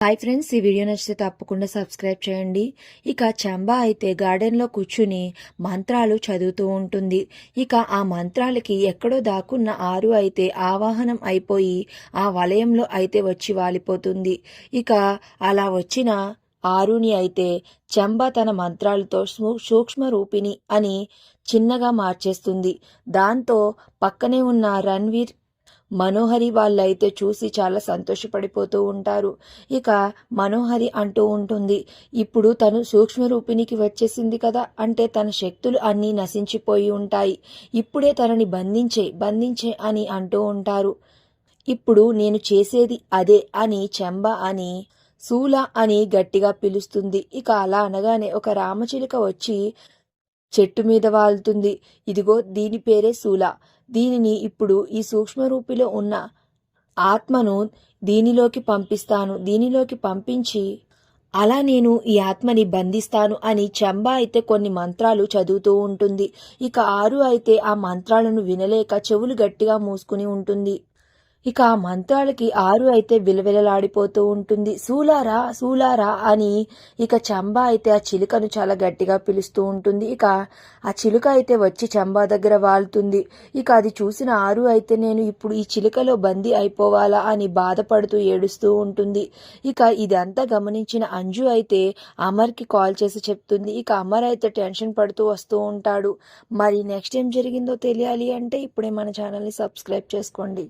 Hi friends ఈ video నచ్చితే తప్పకుండా సబ్స్క్రైబ్ చేయండి. ఇక చంబా అయితే గార్డెన్లో కూర్చుని మంత్రాలు చదువుతూ ఉంటుంది. ఇక ఆ మంత్రాలకి ఎక్కడో దాక్కున్న ఆరు అయితే ఆవాహనం అయిపోయి ఆ వలయంలో అయితే వచ్చి వాలిపోతుంది. ఇక అలా వచ్చిన ఆరుని అయితే చంబా తన మంత్రాలతో సూక్ష్మ రూపిణి అని చిన్నగా మార్చేస్తుంది. దాంతో పక్కనే ఉన్న రణ్వీర్ మనోహరి వాళ్ళైతే చూసి చాలా సంతోషపడిపోతూ ఉంటారు. ఇక మనోహరి అంటూ ఉంటుంది ఇప్పుడు తను సూక్ష్మరూపిణికి వచ్చేసింది కదా అంటే తన శక్తులు అన్నీ నశించిపోయి ఉంటాయి. ఇప్పుడే తనని బంధించే బంధించే అని అంటూ ఉంటారు. ఇప్పుడు నేను చేసేది అదే అని చెంబ అని శూల అని గట్టిగా పిలుస్తుంది. ఇక అలా అనగానే ఒక రామచిలుక వచ్చి చెట్టు మీద వాలుతుంది ఇదిగో దీని పేరే శూల. దీనిని ఇప్పుడు ఈ సూక్ష్మరూపిలో ఉన్న ఆత్మను దీనిలోకి పంపిస్తాను. దీనిలోకి పంపించి అలా నేను ఈ ఆత్మని బంధిస్తాను అని చంబా అయితే కొన్ని మంత్రాలు చదువుతూ ఉంటుంది. ఇక ఆరు అయితే ఆ మంత్రాలను వినలేక చెవులు గట్టిగా మూసుకుని ఉంటుంది. ఇక ఆ మంత్రాలకి ఆరు అయితే విలవిలలాడిపోతూ ఉంటుంది. సూలారా సూలారా అని ఇక చంబా అయితే ఆ చిలుకను చాలా గట్టిగా పిలుస్తూ ఉంటుంది. ఇక ఆ చిలుక అయితే వచ్చి చంబా దగ్గర వాలుతుంది ఇక అది చూసిన ఆరు అయితే నేను ఇప్పుడు ఈ చిలుకలో బందీ అయిపోవాలా అని బాధపడుతూ ఏడుస్తూ ఉంటుంది. ఇక ఇదంతా గమనించిన అంజు అయితే అమర్కి కాల్ చేసి చెప్తుంది. ఇక అమర్ అయితే టెన్షన్ పడుతూ వస్తూ ఉంటాడు. మరి నెక్స్ట్ ఏం జరిగిందో తెలియాలి అంటే ఇప్పుడే మన ఛానల్ని సబ్స్క్రైబ్ చేసుకోండి.